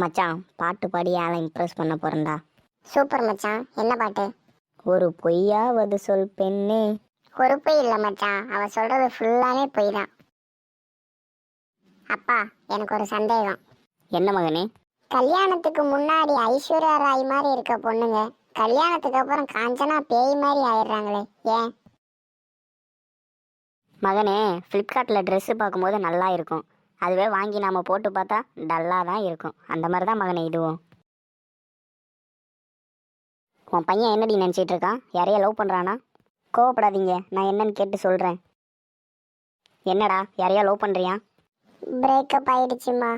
மச்சான் பாட்டு பாடி ஆளை இம்ப்ரெஸ் பண்ண போறேன்டா. சூப்பர் மச்சான் என்ன பாட்டு? ஒரு பொய்யாவது சொல் பெண்ணே. ஒரு பொய் இல்லை மச்சான் அவ சொல்றது ஃபுல்லாவே பொய் தான் அப்பா எனக்கு ஒரு சந்தேகம். என்ன மகனே? கல்யாணத்துக்கு முன்னாடி ஐஸ்வர்யா ராய் மாதிரி இருக்க பொண்ணுங்க கல்யாணத்துக்கு அப்புறம் காஞ்சனா பேய் மாதிரி ஆயிடுறாங்களே ஏன்? மகனே ஃப்ளிப்கார்ட்டில் ட்ரெஸ்ஸு பார்க்கும்போது நல்லா இருக்கும். அதுவே வாங்கி நாம் போட்டு பார்த்தா டல்லாக தான் இருக்கும். அந்த மாதிரி தான் மகனே இதுவும். உன் பையன் என்னடி நினச்சிட்டு இருக்கான்? யாரையா லவ் பண்ணுறானா கோவப்படாதீங்க நான் என்னன்னு கேட்டு சொல்கிறேன் என்னடா யாரையா லவ் பண்ணுறியா பிரேக்கப் ஆயிடுச்சுமா.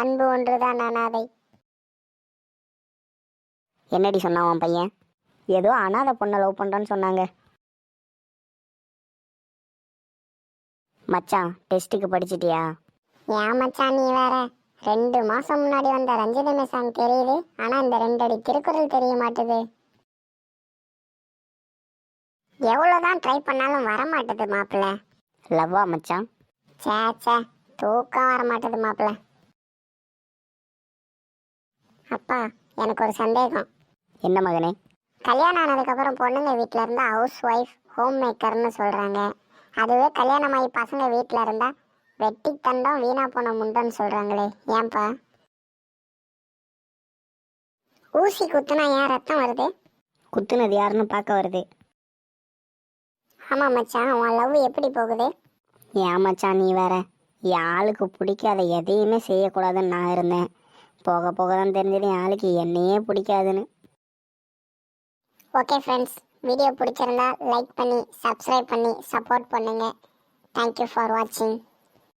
அன்பு ஒன்றுதான் அனாதை என்னடி சொன்னான் உன் பையன்? ஏதோ அனாதை பொண்ணை லவ் பண்ணுறான்னு சொன்னாங்க. மச்சான் டெஸ்ட்டுக்கு படிச்சிட்டியா? ஏன் மச்சான் நீ வேற. ரெண்டு மாசம் முன்னாடி வந்த ரஞ்சிதமே சாங் தெரியுது. ஆனா இந்த ரெண்டு அடி திருக்குறள் தெரிய மாட்டுது. எவ்வளவுதான் ட்ரை பண்ணாலும் வர மாட்டுது மாப்பிள்ள. லவ்வா மச்சான். சே சே தூக்கம் வர மாட்டுது மாப்பிள்ள. அப்பா எனக்கு ஒரு சந்தேகம். என்ன மகனே? கல்யாணம் ஆனதுக்கப்புறம் பொண்ணுங்க வீட்டில் இருந்தால் ஹவுஸ் ஒய்ஃப் ஹோம் மேக்கர்னு சொல்கிறாங்க அதுவே கல்யாணம் ஆகி பசங்க வீட்டில் இருந்தால் வெட்டி தண்டம் வீணா போன முண்டன்னு சொல்கிறாங்களே ஏன்பா? ஊசி குத்துனா ஏன் ரத்தம் வருது? குத்துனது யாருன்னு பார்க்க வருது. ஆமாம் மச்சான் உன் லவ் எப்படி போகுது? ஏன் மச்சான் நீ வேற. என் ஆளுக்கு பிடிக்காத எதையுமே செய்யக்கூடாதுன்னு நான் இருந்தேன். போக போக தான் தெரிஞ்சது என் ஆளுக்கு என்னையே பிடிக்காதுன்னு. ஓகே ஃப்ரெண்ட்ஸ் வீடியோ பிடிச்சிருந்தா லைக் பண்ணி சப்ஸ்கிரைப் பண்ணி சப்போர்ட் பண்ணுங்கள் தேங்க்யூ ஃபார் வாட்சிங்